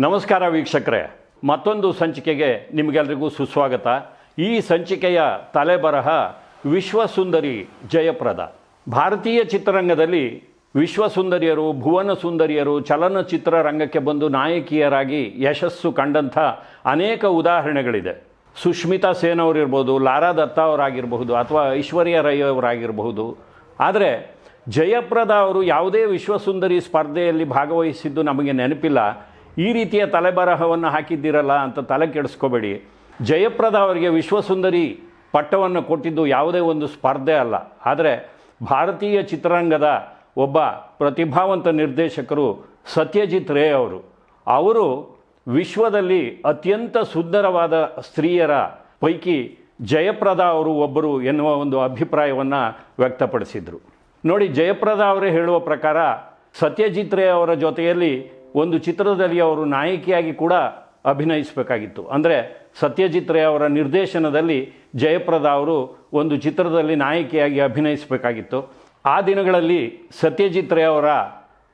ನಮಸ್ಕಾರ ವೀಕ್ಷಕರೇ. ಮತ್ತೊಂದು ಸಂಚಿಕೆಗೆ ನಿಮಗೆಲ್ರಿಗೂ ಸುಸ್ವಾಗತ. ಈ ಸಂಚಿಕೆಯ ತಲೆಬರಹ ವಿಶ್ವಸುಂದರಿ ಜಯಪ್ರದ. ಭಾರತೀಯ ಚಿತ್ರರಂಗದಲ್ಲಿ ವಿಶ್ವಸುಂದರಿಯರು ಭುವನ ಸುಂದರಿಯರು ಚಲನಚಿತ್ರ ರಂಗಕ್ಕೆ ಬಂದು ನಾಯಕಿಯರಾಗಿ ಯಶಸ್ಸು ಕಂಡಂಥ ಅನೇಕ ಉದಾಹರಣೆಗಳಿದೆ. ಸುಷ್ಮಿತಾ ಸೇನ್ ಅವರಿರ್ಬೋದು, ಲಾರಾ ದತ್ತ ಅವರಾಗಿರಬಹುದು, ಅಥವಾ ಐಶ್ವರ್ಯ ರೈ ಅವರಾಗಿರಬಹುದು. ಆದರೆ ಜಯಪ್ರದ ಅವರು ಯಾವುದೇ ವಿಶ್ವಸುಂದರಿ ಸ್ಪರ್ಧೆಯಲ್ಲಿ ಭಾಗವಹಿಸಿದ್ದು ನಮಗೆ ನೆನಪಿಲ್ಲ. ಈ ರೀತಿಯ ತಲೆಬರಹವನ್ನು ಹಾಕಿದ್ದೀರಲ್ಲ ಅಂತ ತಲೆ ಕೆಡಿಸ್ಕೋಬೇಡಿ. ಜಯಪ್ರದ ಅವರಿಗೆ ವಿಶ್ವಸುಂದರಿ ಪಟ್ಟವನ್ನು ಕೊಟ್ಟಿದ್ದು ಯಾವುದೇ ಒಂದು ಸ್ಪರ್ಧೆ ಅಲ್ಲ. ಆದರೆ ಭಾರತೀಯ ಚಿತ್ರರಂಗದ ಒಬ್ಬ ಪ್ರತಿಭಾವಂತ ನಿರ್ದೇಶಕರು ಸತ್ಯಜಿತ್ ರೇ ಅವರು. ಅವರು ವಿಶ್ವದಲ್ಲಿ ಅತ್ಯಂತ ಸುಂದರವಾದ ಸ್ತ್ರೀಯರ ಪೈಕಿ ಜಯಪ್ರದ ಅವರು ಒಬ್ಬರು ಎನ್ನುವ ಒಂದು ಅಭಿಪ್ರಾಯವನ್ನು ವ್ಯಕ್ತಪಡಿಸಿದರು. ನೋಡಿ, ಜಯಪ್ರದ ಅವರೇ ಹೇಳುವ ಪ್ರಕಾರ ಸತ್ಯಜಿತ್ ರೇ ಅವರ ಜೊತೆಯಲ್ಲಿ ಒಂದು ಚಿತ್ರದಲ್ಲಿ ಅವರು ನಾಯಕಿಯಾಗಿ ಕೂಡ ಅಭಿನಯಿಸಬೇಕಾಗಿತ್ತು. ಅಂದರೆ ಸತ್ಯಜಿತ್ ರೇ ಅವರ ನಿರ್ದೇಶನದಲ್ಲಿ ಜಯಪ್ರದ ಅವರು ಒಂದು ಚಿತ್ರದಲ್ಲಿ ನಾಯಕಿಯಾಗಿ ಅಭಿನಯಿಸಬೇಕಾಗಿತ್ತು. ಆ ದಿನಗಳಲ್ಲಿ ಸತ್ಯಜಿತ್ ರೇ ಅವರ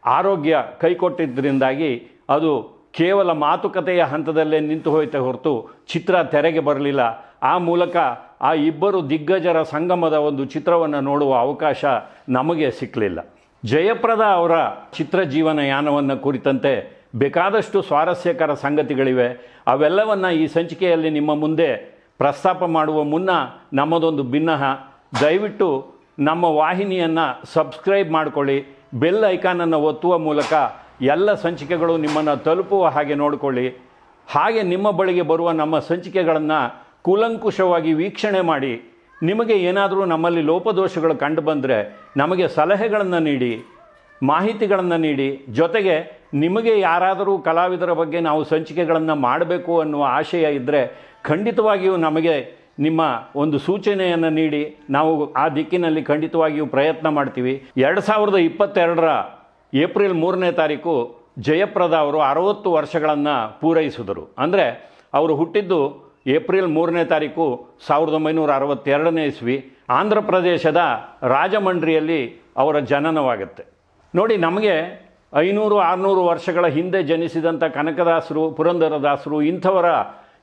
ಆರೋಗ್ಯ ಕೈಕೊಟ್ಟಿದ್ದರಿಂದಾಗಿ ಅದು ಕೇವಲ ಮಾತುಕತೆಯ ಹಂತದಲ್ಲೇ ನಿಂತು ಹೋಯಿತೆ ಹೊರತು ಚಿತ್ರ ತೆರೆಗೆ ಬರಲಿಲ್ಲ. ಆ ಮೂಲಕ ಆ ಇಬ್ಬರು ದಿಗ್ಗಜರ ಸಂಗಮದ ಒಂದು ಚಿತ್ರವನ್ನು ನೋಡುವ ಅವಕಾಶ ನಮಗೆ ಸಿಕ್ಕಲಿಲ್ಲ ಜಯಪ್ರದ ಅವರ ಚಿತ್ರ ಜೀವನ ಯಾನವನ್ನು ಕುರಿತಂತೆ ಬೇಕಾದಷ್ಟು ಸ್ವಾರಸ್ಯಕರ ಸಂಗತಿಗಳಿವೆ. ಅವೆಲ್ಲವನ್ನು ಈ ಸಂಚಿಕೆಯಲ್ಲಿ ನಿಮ್ಮ ಮುಂದೆ ಪ್ರಸ್ತಾಪ ಮಾಡುವ ಮುನ್ನ ನಮ್ಮದೊಂದು ಭಿನ್ನಹ ದಯವಿಟ್ಟು ನಮ್ಮ ವಾಹಿನಿಯನ್ನು ಸಬ್ಸ್ಕ್ರೈಬ್ ಮಾಡಿಕೊಳ್ಳಿ. ಬೆಲ್ ಐಕಾನನ್ನು ಒತ್ತುವ ಮೂಲಕ ಎಲ್ಲ ಸಂಚಿಕೆಗಳು ನಿಮ್ಮನ್ನು ತಲುಪುವ ಹಾಗೆ ನೋಡಿಕೊಳ್ಳಿ. ಹಾಗೆ ನಿಮ್ಮ ಬಳಿಗೆ ಬರುವ ನಮ್ಮ ಸಂಚಿಕೆಗಳನ್ನು ಕೂಲಂಕುಷವಾಗಿ ವೀಕ್ಷಣೆ ಮಾಡಿ. ನಿಮಗೆ ಏನಾದರೂ ನಮ್ಮಲ್ಲಿ ಲೋಪದೋಷಗಳು ಕಂಡು ಬಂದರೆ ನಮಗೆ ಸಲಹೆಗಳನ್ನು ನೀಡಿ, ಮಾಹಿತಿಗಳನ್ನು ನೀಡಿ, ಜೊತೆಗೆ ನಿಮಗೆ ಯಾರಾದರೂ ಕಲಾವಿದರ ಬಗ್ಗೆ ನಾವು ಸಂಚಿಕೆಗಳನ್ನು ಮಾಡಬೇಕು ಅನ್ನುವ ಆಶಯ ಇದ್ದರೆ ಖಂಡಿತವಾಗಿಯೂ ನಮಗೆ ನಿಮ್ಮ ಒಂದು ಸೂಚನೆಯನ್ನು ನೀಡಿ, ನಾವು ಆ ದಿಕ್ಕಿನಲ್ಲಿ ಖಂಡಿತವಾಗಿಯೂ ಪ್ರಯತ್ನ ಮಾಡ್ತೀವಿ. ಎರಡು ಸಾವಿರದ ಇಪ್ಪತ್ತೆರಡರ ಏಪ್ರಿಲ್ ಮೂರನೇ ತಾರೀಕು ಜಯಪ್ರದ ಅವರು ಅರವತ್ತು ವರ್ಷಗಳನ್ನು ಪೂರೈಸಿದರು. ಅಂದರೆ ಅವರು ಹುಟ್ಟಿದ್ದು ಏಪ್ರಿಲ್ ಮೂರನೇ ತಾರೀಕು ಸಾವಿರದ ಒಂಬೈನೂರ ಅರವತ್ತೆರಡನೇ ಇಸ್ವಿ ಆಂಧ್ರ ಪ್ರದೇಶದ ರಾಜಮಂಡ್ರಿಯಲ್ಲಿ ಅವರ ಜನನವಾಗುತ್ತೆ. ನೋಡಿ, ನಮಗೆ ಐನೂರು, ಆರುನೂರು ವರ್ಷಗಳ ಹಿಂದೆ ಜನಿಸಿದಂಥ ಕನಕದಾಸರು, ಪುರಂದರದಾಸರು, ಇಂಥವರ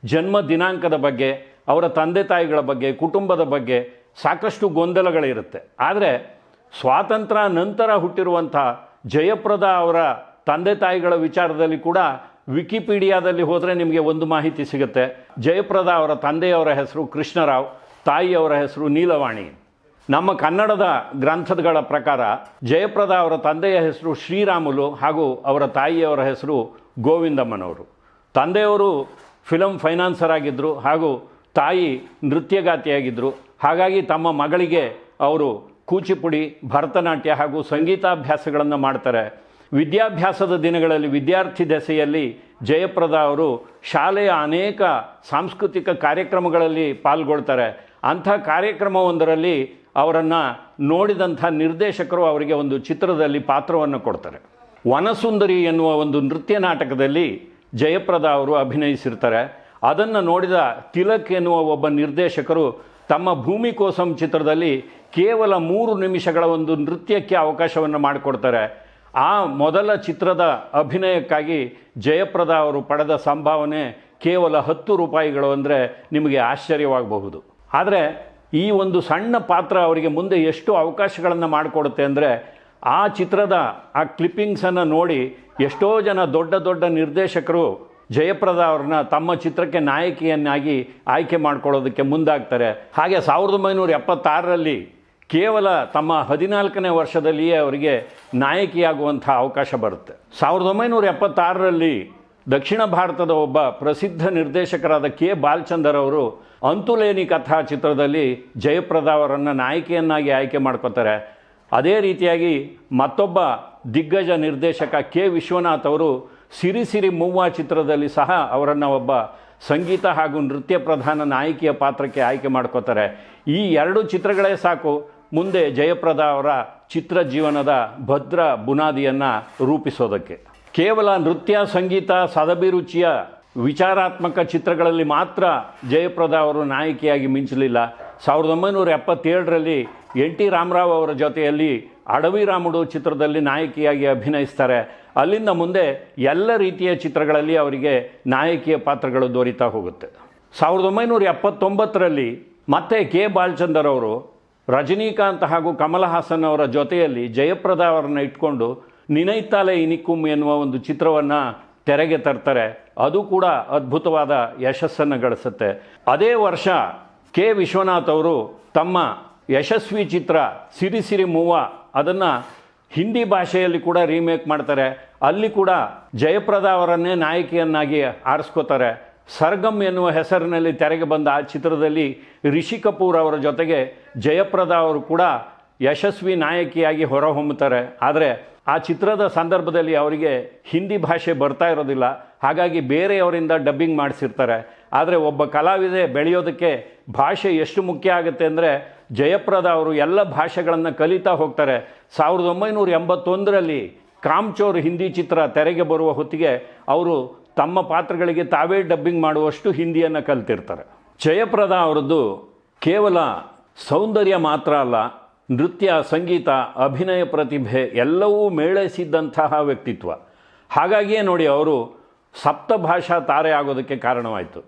ಜನ್ಮ ದಿನಾಂಕದ ಬಗ್ಗೆ, ಅವರ ತಂದೆ ತಾಯಿಗಳ ಬಗ್ಗೆ, ಕುಟುಂಬದ ಬಗ್ಗೆ ಸಾಕಷ್ಟು ಗೊಂದಲಗಳಿರುತ್ತೆ. ಆದರೆ ಸ್ವಾತಂತ್ರ್ಯ ನಂತರ ಹುಟ್ಟಿರುವಂಥ ಜಯಪ್ರದ ಅವರ ತಂದೆ ತಾಯಿಗಳ ವಿಚಾರದಲ್ಲಿ ಕೂಡ ವಿಕಿಪೀಡಿಯಾದಲ್ಲಿ ಹೋದರೆ ನಿಮಗೆ ಒಂದು ಮಾಹಿತಿ ಸಿಗುತ್ತೆ. ಜಯಪ್ರದ ಅವರ ತಂದೆಯವರ ಹೆಸರು ಕೃಷ್ಣರಾವ್, ತಾಯಿಯವರ ಹೆಸರು ನೀಲವಾಣಿ. ನಮ್ಮ ಕನ್ನಡದ ಗ್ರಂಥಗಳ ಪ್ರಕಾರ ಜಯಪ್ರದ ಅವರ ತಂದೆಯ ಹೆಸರು ಶ್ರೀರಾಮುಲು ಹಾಗೂ ಅವರ ತಾಯಿಯವರ ಹೆಸರು ಗೋವಿಂದಮ್ಮನವರು. ತಂದೆಯವರು ಫಿಲಮ್ ಫೈನಾನ್ಸರ್ ಆಗಿದ್ದರು ಹಾಗೂ ತಾಯಿ ನೃತ್ಯಗಾತಿಯಾಗಿದ್ದರು ಹಾಗಾಗಿ ತಮ್ಮ ಮಗಳಿಗೆ ಅವರು ಕೂಚಿಪುಡಿ, ಭರತನಾಟ್ಯ ಹಾಗೂ ಸಂಗೀತಾಭ್ಯಾಸಗಳನ್ನು ಮಾಡ್ತಾರೆ. ವಿದ್ಯಾಭ್ಯಾಸದ ದಿನಗಳಲ್ಲಿ ವಿದ್ಯಾರ್ಥಿ ದೆಸೆಯಲ್ಲಿ ಜಯಪ್ರದ ಅವರು ಶಾಲೆಯ ಅನೇಕ ಸಾಂಸ್ಕೃತಿಕ ಕಾರ್ಯಕ್ರಮಗಳಲ್ಲಿ ಪಾಲ್ಗೊಳ್ತಾರೆ. ಅಂಥ ಕಾರ್ಯಕ್ರಮವೊಂದರಲ್ಲಿ ಅವರನ್ನು ನೋಡಿದಂಥ ನಿರ್ದೇಶಕರು ಅವರಿಗೆ ಒಂದು ಚಿತ್ರದಲ್ಲಿ ಪಾತ್ರವನ್ನು ಕೊಡ್ತಾರೆ. ವನಸುಂದರಿ ಎನ್ನುವ ಒಂದು ನೃತ್ಯ ನಾಟಕದಲ್ಲಿ ಜಯಪ್ರದ ಅವರು ಅಭಿನಯಿಸಿರ್ತಾರೆ. ಅದನ್ನು ನೋಡಿದ ತಿಲಕ್ ಎನ್ನುವ ಒಬ್ಬ ನಿರ್ದೇಶಕರು ತಮ್ಮ ಭೂಮಿ ಕೋಸಂ ಚಿತ್ರದಲ್ಲಿ ಕೇವಲ ಮೂರು ನಿಮಿಷಗಳ ಒಂದು ನೃತ್ಯಕ್ಕೆ ಅವಕಾಶವನ್ನು ಮಾಡಿಕೊಡ್ತಾರೆ. ಆ ಮೊದಲ ಚಿತ್ರದ ಅಭಿನಯಕ್ಕಾಗಿ ಜಯಪ್ರದ ಅವರು ಪಡೆದ ಸಂಭಾವನೆ ಕೇವಲ ಹತ್ತು ರೂಪಾಯಿಗಳು ಅಂದರೆ ನಿಮಗೆ ಆಶ್ಚರ್ಯವಾಗಬಹುದು. ಆದರೆ ಈ ಒಂದು ಸಣ್ಣ ಪಾತ್ರ ಅವರಿಗೆ ಮುಂದೆ ಎಷ್ಟು ಅವಕಾಶಗಳನ್ನು ಮಾಡಿಕೊಡುತ್ತೆ ಅಂದರೆ ಆ ಚಿತ್ರದ ಆ ಕ್ಲಿಪ್ಪಿಂಗ್ಸನ್ನು ನೋಡಿ ಎಷ್ಟೋ ಜನ ದೊಡ್ಡ ದೊಡ್ಡ ನಿರ್ದೇಶಕರು ಜಯಪ್ರದ ಅವ್ರನ್ನ ತಮ್ಮ ಚಿತ್ರಕ್ಕೆ ನಾಯಕಿಯನ್ನಾಗಿ ಆಯ್ಕೆ ಮಾಡ್ಕೊಳ್ಳೋದಕ್ಕೆ ಮುಂದಾಗ್ತಾರೆ. ಹಾಗೆ ಸಾವಿರದ ಒಂಬೈನೂರ ಎಪ್ಪತ್ತಾರರಲ್ಲಿ ಕೇವಲ ತಮ್ಮ ಹದಿನಾಲ್ಕನೇ ವರ್ಷದಲ್ಲಿಯೇ ಅವರಿಗೆ ನಾಯಕಿಯಾಗುವಂಥ ಅವಕಾಶ ಬರುತ್ತೆ. ಸಾವಿರದ ಒಂಬೈನೂರ ಎಪ್ಪತ್ತಾರರಲ್ಲಿ ದಕ್ಷಿಣ ಭಾರತದ ಒಬ್ಬ ಪ್ರಸಿದ್ಧ ನಿರ್ದೇಶಕರಾದ ಕೆ. ಬಾಲಚಂದರ್ ಅವರು ಅಂತುಲೇನಿ ಕಥಾ ಚಿತ್ರದಲ್ಲಿ ಜಯಪ್ರದ ಅವರನ್ನು ನಾಯಕಿಯನ್ನಾಗಿ ಆಯ್ಕೆ ಮಾಡ್ಕೋತಾರೆ. ಅದೇ ರೀತಿಯಾಗಿ ಮತ್ತೊಬ್ಬ ದಿಗ್ಗಜ ನಿರ್ದೇಶಕ ಕೆ. ವಿಶ್ವನಾಥ್ ಅವರು ಸಿರಿ ಸಿರಿ ಮೂವ ಚಿತ್ರದಲ್ಲಿ ಸಹ ಅವರನ್ನು ಒಬ್ಬ ಸಂಗೀತ ಹಾಗೂ ನೃತ್ಯ ಪ್ರಧಾನ ನಾಯಕಿಯ ಪಾತ್ರಕ್ಕೆ ಆಯ್ಕೆ ಮಾಡ್ಕೋತಾರೆ. ಈ ಎರಡು ಚಿತ್ರಗಳೇ ಸಾಕು. ಮುಂದೆ ಜಯಪ್ರದ ಅವರ ಚಿತ್ರ ಜೀವನದ ಭದ್ರ ಬುನಾದಿಯನ್ನು ರೂಪಿಸೋದಕ್ಕೆ. ಕೇವಲ ನೃತ್ಯ, ಸಂಗೀತ, ಸದಭಿರುಚಿಯ ವಿಚಾರಾತ್ಮಕ ಚಿತ್ರಗಳಲ್ಲಿ ಮಾತ್ರ ಜಯಪ್ರದ ಅವರು ನಾಯಕಿಯಾಗಿ ಮಿಂಚಲಿಲ್ಲ. ಸಾವಿರದ ಒಂಬೈನೂರ ಎಪ್ಪತ್ತೇಳರಲ್ಲಿ ಎನ್ ಟಿ ರಾಮರಾವ್ ಅವರ ಜೊತೆಯಲ್ಲಿ ಅಡವಿ ರಾಮುಡು ಚಿತ್ರದಲ್ಲಿ ನಾಯಕಿಯಾಗಿ ಅಭಿನಯಿಸ್ತಾರೆ. ಅಲ್ಲಿಂದ ಮುಂದೆ ಎಲ್ಲ ರೀತಿಯ ಚಿತ್ರಗಳಲ್ಲಿ ಅವರಿಗೆ ನಾಯಕಿಯ ಪಾತ್ರಗಳು ದೊರೀತಾ ಹೋಗುತ್ತೆ. ಸಾವಿರದ ಒಂಬೈನೂರ ಎಪ್ಪತ್ತೊಂಬತ್ತರಲ್ಲಿ ಮತ್ತೆ ಕೆ. ಬಾಲಚಂದರ್ ಅವರು ರಜನಿಕಾಂತ್ ಹಾಗೂ ಕಮಲ್ ಹಾಸನ್ ಅವರ ಜೊತೆಯಲ್ಲಿ ಜಯಪ್ರದ ಅವರನ್ನು ಇಟ್ಕೊಂಡು ನಿನೈತಾಲೆ ಇನಿಕುಮ್ ಎನ್ನುವ ಒಂದು ಚಿತ್ರವನ್ನು ತೆರೆಗೆ ತರ್ತಾರೆ. ಅದು ಕೂಡ ಅದ್ಭುತವಾದ ಯಶಸ್ಸನ್ನು ಗಳಿಸುತ್ತೆ. ಅದೇ ವರ್ಷ ಕೆ ವಿಶ್ವನಾಥ್ ಅವರು ತಮ್ಮ ಯಶಸ್ವಿ ಚಿತ್ರ ಸಿರಿ ಸಿರಿ ಮೂವ ಅದನ್ನು ಹಿಂದಿ ಭಾಷೆಯಲ್ಲಿ ಕೂಡ ರೀಮೇಕ್ ಮಾಡ್ತಾರೆ. ಅಲ್ಲಿ ಕೂಡ ಜಯಪ್ರದ ಅವರನ್ನೇ ನಾಯಕಿಯನ್ನಾಗಿ ಆರಿಸ್ಕೋತಾರೆ. ಸರ್ಗಮ್ ಎನ್ನುವ ಹೆಸರಿನಲ್ಲಿ ತೆರೆಗೆ ಬಂದ ಆ ಚಿತ್ರದಲ್ಲಿ ರಿಷಿ ಕಪೂರ್ ಅವರ ಜೊತೆಗೆ ಜಯಪ್ರದಾ ಅವರು ಕೂಡ ಯಶಸ್ವಿ ನಾಯಕಿಯಾಗಿ ಹೊರಹೊಮ್ಮುತ್ತಾರೆ. ಆದರೆ ಆ ಚಿತ್ರದ ಸಂದರ್ಭದಲ್ಲಿ ಅವರಿಗೆ ಹಿಂದಿ ಭಾಷೆ ಬರ್ತಾ ಇರೋದಿಲ್ಲ. ಹಾಗಾಗಿ ಬೇರೆಯವರಿಂದ ಡಬ್ಬಿಂಗ್ ಮಾಡಿಸಿರ್ತಾರೆ. ಆದರೆ ಒಬ್ಬ ಕಲಾವಿದೆ ಬೆಳೆಯೋದಕ್ಕೆ ಭಾಷೆ ಎಷ್ಟು ಮುಖ್ಯ ಆಗುತ್ತೆ ಅಂದರೆ ಜಯಪ್ರದ ಅವರು ಎಲ್ಲ ಭಾಷೆಗಳನ್ನು ಕಲಿತಾ ಹೋಗ್ತಾರೆ. ಸಾವಿರದ ಒಂಬೈನೂರ ಎಂಬತ್ತೊಂದರಲ್ಲಿ ಕಾಮ್ಚೋರ್ ಹಿಂದಿ ಚಿತ್ರ ತೆರೆಗೆ ಬರುವ ಹೊತ್ತಿಗೆ ಅವರು ತಮ್ಮ ಪಾತ್ರಗಳಿಗೆ ತಾವೇ ಡಬ್ಬಿಂಗ್ ಮಾಡುವಷ್ಟು ಹಿಂದಿಯನ್ನು ಕಲ್ತಿರ್ತಾರೆ. ಜಯಪ್ರದಾ ಅವರದ್ದು ಕೇವಲ ಸೌಂದರ್ಯ ಮಾತ್ರ ಅಲ್ಲ, ನೃತ್ಯ, ಸಂಗೀತ, ಅಭಿನಯ ಪ್ರತಿಭೆ ಎಲ್ಲವೂ ಮೇಳೈಸಿದ್ದಂತಹ ವ್ಯಕ್ತಿತ್ವ. ಹಾಗಾಗಿಯೇ ನೋಡಿ ಅವರು ಸಪ್ತಭಾಷಾ ತಾರೆ ಆಗೋದಕ್ಕೆ ಕಾರಣವಾಯಿತು.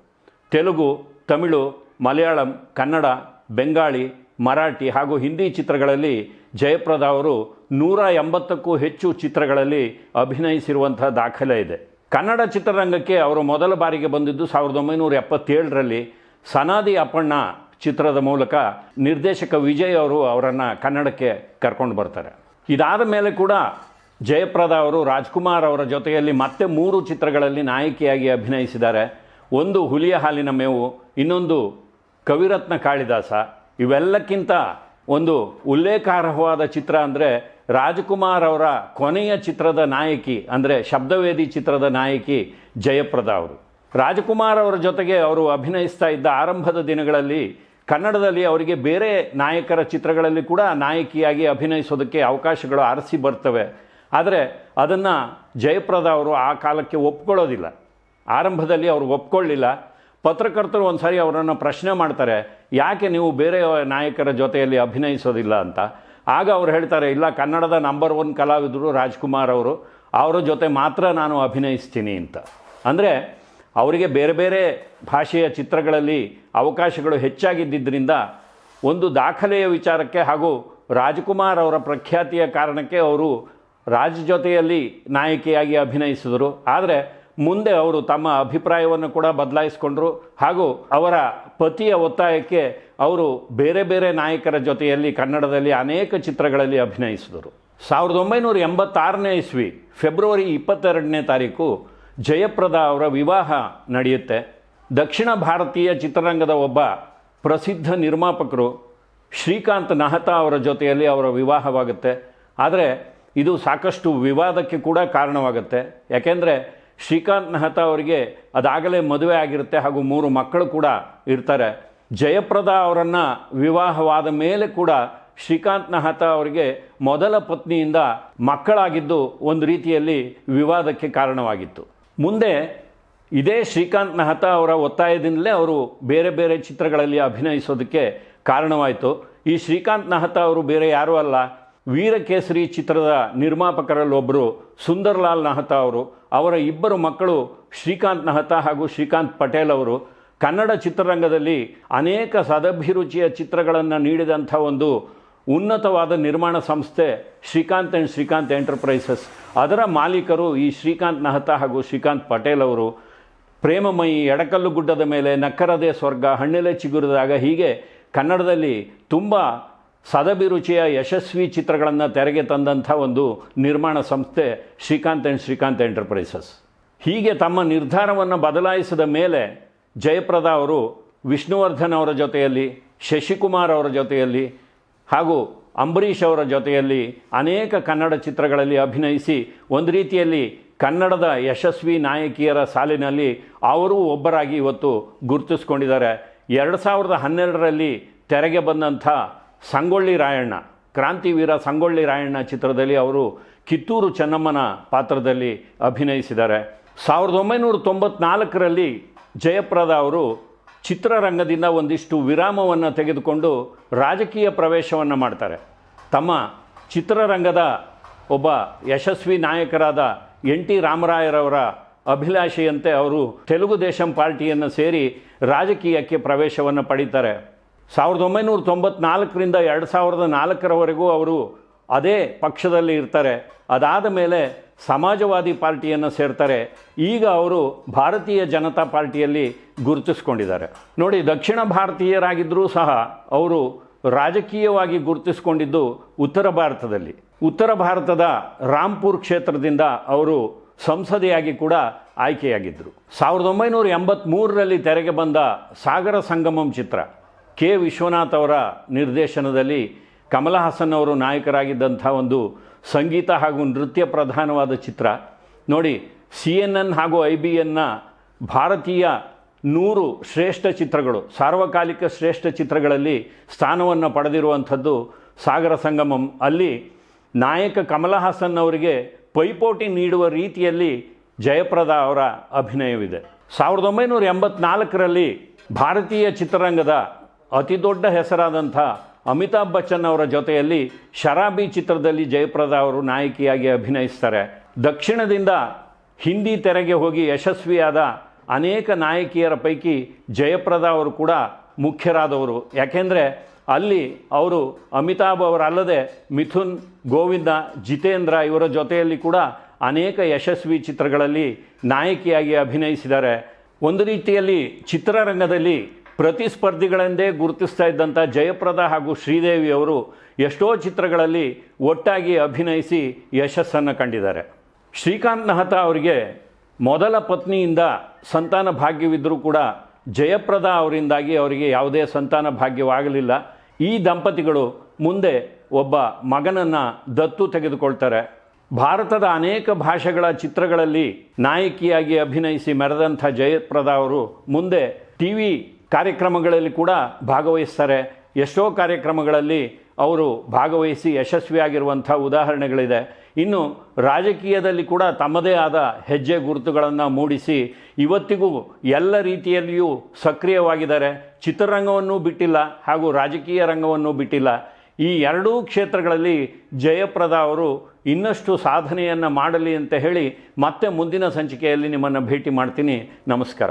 ತೆಲುಗು, ತಮಿಳು, ಮಲಯಾಳಂ, ಕನ್ನಡ, ಬೆಂಗಾಳಿ, ಮರಾಠಿ ಹಾಗೂ ಹಿಂದಿ ಚಿತ್ರಗಳಲ್ಲಿ ಜಯಪ್ರದಾ ಅವರು ನೂರ ಎಂಬತ್ತಕ್ಕೂ ಹೆಚ್ಚು ಚಿತ್ರಗಳಲ್ಲಿ ಅಭಿನಯಿಸಿರುವಂಥ ದಾಖಲೆ ಇದೆ. ಕನ್ನಡ ಚಿತ್ರರಂಗಕ್ಕೆ ಅವರು ಮೊದಲ ಬಾರಿಗೆ ಬಂದಿದ್ದು ಸಾವಿರದ ಒಂಬೈನೂರ ಎಪ್ಪತ್ತೇಳರಲ್ಲಿ ಸನಾದಿ ಅಪ್ಪಣ್ಣ ಚಿತ್ರದ ಮೂಲಕ ನಿರ್ದೇಶಕ ವಿಜಯ್ ಅವರು ಅವರನ್ನು ಕನ್ನಡಕ್ಕೆ ಕರ್ಕೊಂಡು ಬರ್ತಾರೆ. ಇದಾದ ಮೇಲೆ ಕೂಡ ಜಯಪ್ರದ ಅವರು ರಾಜ್ಕುಮಾರ್ ಅವರ ಜೊತೆಯಲ್ಲಿ ಮತ್ತೆ ಮೂರು ಚಿತ್ರಗಳಲ್ಲಿ ನಾಯಕಿಯಾಗಿ ಅಭಿನಯಿಸಿದ್ದಾರೆ. ಒಂದು ಹುಲಿಯ ಹಾಲಿನ ಮೇವು, ಇನ್ನೊಂದು ಕವಿರತ್ನ ಕಾಳಿದಾಸ. ಇವೆಲ್ಲಕ್ಕಿಂತ ಒಂದು ಉಲ್ಲೇಖಾರ್ಹವಾದ ಚಿತ್ರ ಅಂದರೆ ರಾಜ್ಕುಮಾರ್ ಅವರ ಕೊನೆಯ ಚಿತ್ರದ ನಾಯಕಿ, ಅಂದರೆ ಶಬ್ದವೇದಿ ಚಿತ್ರದ ನಾಯಕಿ ಜಯಪ್ರದಾ ಅವರು. ರಾಜಕುಮಾರ್ ಅವರ ಜೊತೆಗೆ ಅವರು ಅಭಿನಯಿಸ್ತಾ ಇದ್ದ ಆರಂಭದ ದಿನಗಳಲ್ಲಿ ಕನ್ನಡದಲ್ಲಿ ಅವರಿಗೆ ಬೇರೆ ನಾಯಕರ ಚಿತ್ರಗಳಲ್ಲಿ ಕೂಡ ನಾಯಕಿಯಾಗಿ ಅಭಿನಯಿಸೋದಕ್ಕೆ ಅವಕಾಶಗಳು ಅರಸಿ ಬರ್ತವೆ. ಆದರೆ ಅದನ್ನು ಜಯಪ್ರದಾ ಅವರು ಆ ಕಾಲಕ್ಕೆ ಒಪ್ಕೊಳ್ಳೋದಿಲ್ಲ. ಆರಂಭದಲ್ಲಿ ಅವರು ಒಪ್ಕೊಳ್ಳಿಲ್ಲ. ಪತ್ರಕರ್ತರು ಒಂದು ಸಾರಿ ಅವರನ್ನು ಪ್ರಶ್ನೆ ಮಾಡ್ತಾರೆ, ಯಾಕೆ ನೀವು ಬೇರೆ ನಾಯಕರ ಜೊತೆಯಲ್ಲಿ ಅಭಿನಯಿಸೋದಿಲ್ಲ? ಅಂತ. ಆಗ ಅವ್ರು ಹೇಳ್ತಾರೆ, ಇಲ್ಲ, ಕನ್ನಡದ ನಂಬರ್ ಒನ್ ಕಲಾವಿದರು ರಾಜ್ಕುಮಾರ್ ಅವರು. ಅವರ ಜೊತೆ ಮಾತ್ರ ನಾನು ಅಭಿನಯಿಸ್ತೀನಿ ಅಂತ. ಅಂದರೆ ಅವರಿಗೆ ಬೇರೆ ಬೇರೆ ಭಾಷೆಯ ಚಿತ್ರಗಳಲ್ಲಿ ಅವಕಾಶಗಳು ಹೆಚ್ಚಾಗಿದ್ದರಿಂದ ಒಂದು ದಾಖಲೆಯ ವಿಚಾರಕ್ಕೆ ಹಾಗೂ ರಾಜ್ಕುಮಾರ್ ಅವರ ಪ್ರಖ್ಯಾತಿಯ ಕಾರಣಕ್ಕೆ ಅವರು ರಾಜ್ ಜೊತೆಯಲ್ಲಿ ನಾಯಕಿಯಾಗಿ ಅಭಿನಯಿಸಿದರು. ಆದರೆ ಮುಂದೆ ಅವರು ತಮ್ಮ ಅಭಿಪ್ರಾಯವನ್ನು ಕೂಡ ಬದಲಾಯಿಸಿಕೊಂಡ್ರು. ಹಾಗೂ ಅವರ ಪತಿಯ ಒತ್ತಾಯಕ್ಕೆ ಅವರು ಬೇರೆ ಬೇರೆ ನಾಯಕರ ಜೊತೆಯಲ್ಲಿ ಕನ್ನಡದಲ್ಲಿ ಅನೇಕ ಚಿತ್ರಗಳಲ್ಲಿ ಅಭಿನಯಿಸಿದರು. ಸಾವಿರದ ಒಂಬೈನೂರ ಎಂಬತ್ತಾರನೇ ಇಸ್ವಿ, ಫೆಬ್ರವರಿ ಇಪ್ಪತ್ತೆರಡನೇ ತಾರೀಕು ಜಯಪ್ರದ ಅವರ ವಿವಾಹ ನಡೆಯುತ್ತೆ. ದಕ್ಷಿಣ ಭಾರತೀಯ ಚಿತ್ರರಂಗದ ಒಬ್ಬ ಪ್ರಸಿದ್ಧ ನಿರ್ಮಾಪಕರು ಶ್ರೀಕಾಂತ್ ನಹತಾ ಅವರ ಜೊತೆಯಲ್ಲಿ ಅವರ ವಿವಾಹವಾಗುತ್ತೆ. ಆದರೆ ಇದು ಸಾಕಷ್ಟು ವಿವಾದಕ್ಕೆ ಕೂಡ ಕಾರಣವಾಗುತ್ತೆ. ಯಾಕೆಂದರೆ ಶ್ರೀಕಾಂತ್ ಮೆಹ್ತಾ ಅವರಿಗೆ ಅದಾಗಲೇ ಮದುವೆ ಆಗಿರುತ್ತೆ ಹಾಗೂ ಮೂರು ಮಕ್ಕಳು ಕೂಡ ಇರ್ತಾರೆ. ಜಯಪ್ರದಾ ಅವರನ್ನು ವಿವಾಹವಾದ ಮೇಲೆ ಕೂಡ ಶ್ರೀಕಾಂತ್ ನಹತಾ ಅವರಿಗೆ ಮೊದಲ ಪತ್ನಿಯಿಂದ ಮಕ್ಕಳಾಗಿದ್ದು ಒಂದು ರೀತಿಯಲ್ಲಿ ವಿವಾದಕ್ಕೆ ಕಾರಣವಾಗಿತ್ತು. ಮುಂದೆ ಇದೇ ಶ್ರೀಕಾಂತ್ ನಹತಾ ಅವರ ಒತ್ತಾಯದಿಂದಲೇ ಅವರು ಬೇರೆ ಬೇರೆ ಚಿತ್ರಗಳಲ್ಲಿ ಅಭಿನಯಿಸೋದಕ್ಕೆ ಕಾರಣವಾಯಿತು. ಈ ಶ್ರೀಕಾಂತ್ ನಹತಾ ಅವರು ಬೇರೆ ಯಾರೂ ಅಲ್ಲ. ವೀರಕೇಸರಿ ಚಿತ್ರದ ನಿರ್ಮಾಪಕರಲ್ಲೊಬ್ಬರು ಸುಂದರ್ಲಾಲ್ ನಹತಾ ಅವರು, ಅವರ ಇಬ್ಬರು ಮಕ್ಕಳು ಶ್ರೀಕಾಂತ್ ನಹತಾ ಹಾಗೂ ಶ್ರೀಕಾಂತ್ ಪಟೇಲ್ ಅವರು ಕನ್ನಡ ಚಿತ್ರರಂಗದಲ್ಲಿ ಅನೇಕ ಸದಭಿರುಚಿಯ ಚಿತ್ರಗಳನ್ನು ನೀಡಿದಂಥ ಒಂದು ಉನ್ನತವಾದ ನಿರ್ಮಾಣ ಸಂಸ್ಥೆ ಶ್ರೀಕಾಂತ್ ಆ್ಯಂಡ್ ಶ್ರೀಕಾಂತ್ ಎಂಟರ್ಪ್ರೈಸಸ್. ಅದರ ಮಾಲೀಕರು ಈ ಶ್ರೀಕಾಂತ್ ನಹತಾ ಹಾಗೂ ಶ್ರೀಕಾಂತ್ ಪಟೇಲ್ ಅವರು. ಪ್ರೇಮಮಯಿ ಎಡಕಲ್ಲು ಗುಡ್ಡದ ಮೇಲೆ ನಕ್ಕರದೇ ಸ್ವರ್ಗ, ಹಣ್ಣೆಲೆ ಚಿಗುರಿದಾಗ ಹೀಗೆ ಕನ್ನಡದಲ್ಲಿ ತುಂಬ ಸದಭಿರುಚಿಯ ಯಶಸ್ವಿ ಚಿತ್ರಗಳನ್ನು ತೆರೆಗೆ ತಂದಂಥ ಒಂದು ನಿರ್ಮಾಣ ಸಂಸ್ಥೆ ಶ್ರೀಕಾಂತ್ ಆ್ಯಂಡ್ ಶ್ರೀಕಾಂತ್ ಎಂಟರ್ಪ್ರೈಸಸ್. ಹೀಗೆ ತಮ್ಮ ನಿರ್ಧಾರವನ್ನು ಬದಲಾಯಿಸಿದ ಮೇಲೆ ಜಯಪ್ರದಾ ಅವರು ವಿಷ್ಣುವರ್ಧನ್ ಅವರ ಜೊತೆಯಲ್ಲಿ, ಶಶಿಕುಮಾರ್ ಅವರ ಜೊತೆಯಲ್ಲಿ ಹಾಗೂ ಅಂಬರೀಷ್ ಅವರ ಜೊತೆಯಲ್ಲಿ ಅನೇಕ ಕನ್ನಡ ಚಿತ್ರಗಳಲ್ಲಿ ಅಭಿನಯಿಸಿ ಒಂದು ರೀತಿಯಲ್ಲಿ ಕನ್ನಡದ ಯಶಸ್ವಿ ನಾಯಕಿಯರ ಸಾಲಿನಲ್ಲಿ ಅವರೂ ಒಬ್ಬರಾಗಿ ಇವತ್ತು ಗುರುತಿಸ್ಕೊಂಡಿದ್ದಾರೆ. ಎರಡು ಸಾವಿರದ ಹನ್ನೆರಡರಲ್ಲಿ ತೆರೆಗೆ ಬಂದಂಥ ಸಂಗೊಳ್ಳಿ ರಾಯಣ್ಣ ಕ್ರಾಂತಿವೀರ ಸಂಗೊಳ್ಳಿ ರಾಯಣ್ಣ ಚಿತ್ರದಲ್ಲಿ ಅವರು ಕಿತ್ತೂರು ಚೆನ್ನಮ್ಮನ ಪಾತ್ರದಲ್ಲಿ ಅಭಿನಯಿಸಿದ್ದಾರೆ. ಸಾವಿರದ ಒಂಬೈನೂರ ತೊಂಬತ್ನಾಲ್ಕರಲ್ಲಿ ಜಯಪ್ರದ ಅವರು ಚಿತ್ರರಂಗದಿಂದ ಒಂದಿಷ್ಟು ವಿರಾಮವನ್ನು ತೆಗೆದುಕೊಂಡು ರಾಜಕೀಯ ಪ್ರವೇಶವನ್ನು ಮಾಡ್ತಾರೆ. ತಮ್ಮ ಚಿತ್ರರಂಗದ ಒಬ್ಬ ಯಶಸ್ವಿ ನಾಯಕರಾದ ಎನ್ ಟಿ ರಾಮರಾಯರವರ ಅಭಿಲಾಷೆಯಂತೆ ಅವರು ತೆಲುಗು ದೇಶಂ ಪಾರ್ಟಿಯನ್ನು ಸೇರಿ ರಾಜಕೀಯಕ್ಕೆ ಪ್ರವೇಶವನ್ನು ಪಡೀತಾರೆ. ಸಾವಿರದ ಒಂಬೈನೂರ ತೊಂಬತ್ನಾಲ್ಕರಿಂದ ಎರಡು ಸಾವಿರದ ನಾಲ್ಕರವರೆಗೂ ಅವರು ಅದೇ ಪಕ್ಷದಲ್ಲಿ ಇರ್ತಾರೆ. ಅದಾದ ಮೇಲೆ ಸಮಾಜವಾದಿ ಪಾರ್ಟಿಯನ್ನು ಸೇರ್ತಾರೆ. ಈಗ ಅವರು ಭಾರತೀಯ ಜನತಾ ಪಾರ್ಟಿಯಲ್ಲಿ ಗುರುತಿಸ್ಕೊಂಡಿದ್ದಾರೆ. ನೋಡಿ, ದಕ್ಷಿಣ ಭಾರತೀಯರಾಗಿದ್ದರೂ ಸಹ ಅವರು ರಾಜಕೀಯವಾಗಿ ಗುರುತಿಸ್ಕೊಂಡಿದ್ದು ಉತ್ತರ ಭಾರತದಲ್ಲಿ. ಉತ್ತರ ಭಾರತದ ರಾಂಪುರ್ ಕ್ಷೇತ್ರದಿಂದ ಅವರು ಸಂಸದೆಯಾಗಿ ಕೂಡ ಆಯ್ಕೆಯಾಗಿದ್ದರು ಸಾವಿರದ ಒಂಬೈನೂರ ಎಂಬತ್ತ್ಮೂರರಲ್ಲಿ ತೆರೆಗೆ ಬಂದ ಸಾಗರ ಸಂಗಮಂ ಚಿತ್ರ. ಕೆ. ವಿಶ್ವನಾಥ್ ಅವರ ನಿರ್ದೇಶನದಲ್ಲಿ ಕಮಲ ಹಾಸನ್ ಅವರು ನಾಯಕರಾಗಿದ್ದಂಥ ಒಂದು ಸಂಗೀತ ಹಾಗೂ ನೃತ್ಯ ಪ್ರಧಾನವಾದ ಚಿತ್ರ. ನೋಡಿ, ಸಿ ಎನ್ ಎನ್ ಹಾಗೂ ಐ ಬಿ ಎನ್ನ ಭಾರತೀಯ ನೂರು ಶ್ರೇಷ್ಠ ಚಿತ್ರಗಳು, ಸಾರ್ವಕಾಲಿಕ ಶ್ರೇಷ್ಠ ಚಿತ್ರಗಳಲ್ಲಿ ಸ್ಥಾನವನ್ನು ಪಡೆದಿರುವಂಥದ್ದು ಸಾಗರ ಸಂಗಮಂ. ಅಲ್ಲಿ ನಾಯಕ ಕಮಲ ಹಾಸನ್ ಅವರಿಗೆ ಪೈಪೋಟಿ ನೀಡುವ ರೀತಿಯಲ್ಲಿ ಜಯಪ್ರದ ಅವರ ಅಭಿನಯವಿದೆ. ಸಾವಿರದ ಒಂಬೈನೂರ ಎಂಬತ್ನಾಲ್ಕರಲ್ಲಿ ಭಾರತೀಯ ಚಿತ್ರರಂಗದ ಅತಿ ದೊಡ್ಡ ಹೆಸರಾದಂಥ ಅಮಿತಾಬ್ ಬಚ್ಚನ್ ಅವರ ಜೊತೆಯಲ್ಲಿ ಶರಾಬಿ ಚಿತ್ರದಲ್ಲಿ ಜಯಪ್ರದಾ ಅವರು ನಾಯಕಿಯಾಗಿ ಅಭಿನಯಿಸ್ತಾರೆ. ದಕ್ಷಿಣದಿಂದ ಹಿಂದಿ ತೆರೆಗೆ ಹೋಗಿ ಯಶಸ್ವಿಯಾದ ಅನೇಕ ನಾಯಕಿಯರ ಪೈಕಿ ಜಯಪ್ರದಾ ಅವರು ಕೂಡ ಮುಖ್ಯರಾದವರು. ಯಾಕೆಂದರೆ ಅಲ್ಲಿ ಅವರು ಅಮಿತಾಬ್ ಅವರಲ್ಲದೆ ಮಿಥುನ್, ಗೋವಿಂದ, ಜಿತೇಂದ್ರ ಇವರ ಜೊತೆಯಲ್ಲಿ ಕೂಡ ಅನೇಕ ಯಶಸ್ವಿ ಚಿತ್ರಗಳಲ್ಲಿ ನಾಯಕಿಯಾಗಿ ಅಭಿನಯಿಸಿದ್ದಾರೆ. ಒಂದು ರೀತಿಯಲ್ಲಿ ಚಿತ್ರರಂಗದಲ್ಲಿ ಪ್ರತಿಸ್ಪರ್ಧಿಗಳೆಂದೇ ಗುರುತಿಸ್ತಾ ಇದ್ದಂಥ ಜಯಪ್ರದ ಹಾಗೂ ಶ್ರೀದೇವಿ ಅವರು ಎಷ್ಟೋ ಚಿತ್ರಗಳಲ್ಲಿ ಒಟ್ಟಾಗಿ ಅಭಿನಯಿಸಿ ಯಶಸ್ಸನ್ನು ಕಂಡಿದ್ದಾರೆ. ಶ್ರೀಕಾಂತ್ ನಹತಾ ಅವರಿಗೆ ಮೊದಲ ಪತ್ನಿಯಿಂದ ಸಂತಾನ ಭಾಗ್ಯವಿದ್ದರೂ ಕೂಡ ಜಯಪ್ರದ ಅವರಿಂದಾಗಿ ಅವರಿಗೆ ಯಾವುದೇ ಸಂತಾನ ಭಾಗ್ಯವಾಗಲಿಲ್ಲ. ಈ ದಂಪತಿಗಳು ಮುಂದೆ ಒಬ್ಬ ಮಗನನ್ನು ದತ್ತು ತೆಗೆದುಕೊಳ್ತಾರೆ. ಭಾರತದ ಅನೇಕ ಭಾಷೆಗಳ ಚಿತ್ರಗಳಲ್ಲಿ ನಾಯಕಿಯಾಗಿ ಅಭಿನಯಿಸಿ ಮೆರೆದಂಥ ಜಯಪ್ರದ ಅವರು ಮುಂದೆ ಟಿ ವಿ ಕಾರ್ಯಕ್ರಮಗಳಲ್ಲಿ ಕೂಡ ಭಾಗವಹಿಸ್ತಾರೆ. ಎಷ್ಟೋ ಕಾರ್ಯಕ್ರಮಗಳಲ್ಲಿ ಅವರು ಭಾಗವಹಿಸಿ ಯಶಸ್ವಿಯಾಗಿರುವಂಥ ಉದಾಹರಣೆಗಳಿದೆ. ಇನ್ನು ರಾಜಕೀಯದಲ್ಲಿ ಕೂಡ ತಮ್ಮದೇ ಆದ ಹೆಜ್ಜೆ ಗುರುತುಗಳನ್ನು ಮೂಡಿಸಿ ಇವತ್ತಿಗೂ ಎಲ್ಲ ರೀತಿಯಲ್ಲಿಯೂ ಸಕ್ರಿಯವಾಗಿದ್ದಾರೆ. ಚಿತ್ರರಂಗವನ್ನು ಬಿಟ್ಟಿಲ್ಲ ಹಾಗೂ ರಾಜಕೀಯ ರಂಗವನ್ನು ಬಿಟ್ಟಿಲ್ಲ. ಈ ಎರಡೂ ಕ್ಷೇತ್ರಗಳಲ್ಲಿ ಜಯಪ್ರದ ಅವರು ಇನ್ನಷ್ಟು ಸಾಧನೆಯನ್ನು ಮಾಡಲಿ ಅಂತ ಹೇಳಿ ಮತ್ತೆ ಮುಂದಿನ ಸಂಚಿಕೆಯಲ್ಲಿ ನಿಮ್ಮನ್ನು ಭೇಟಿ ಮಾಡ್ತೀನಿ. ನಮಸ್ಕಾರ.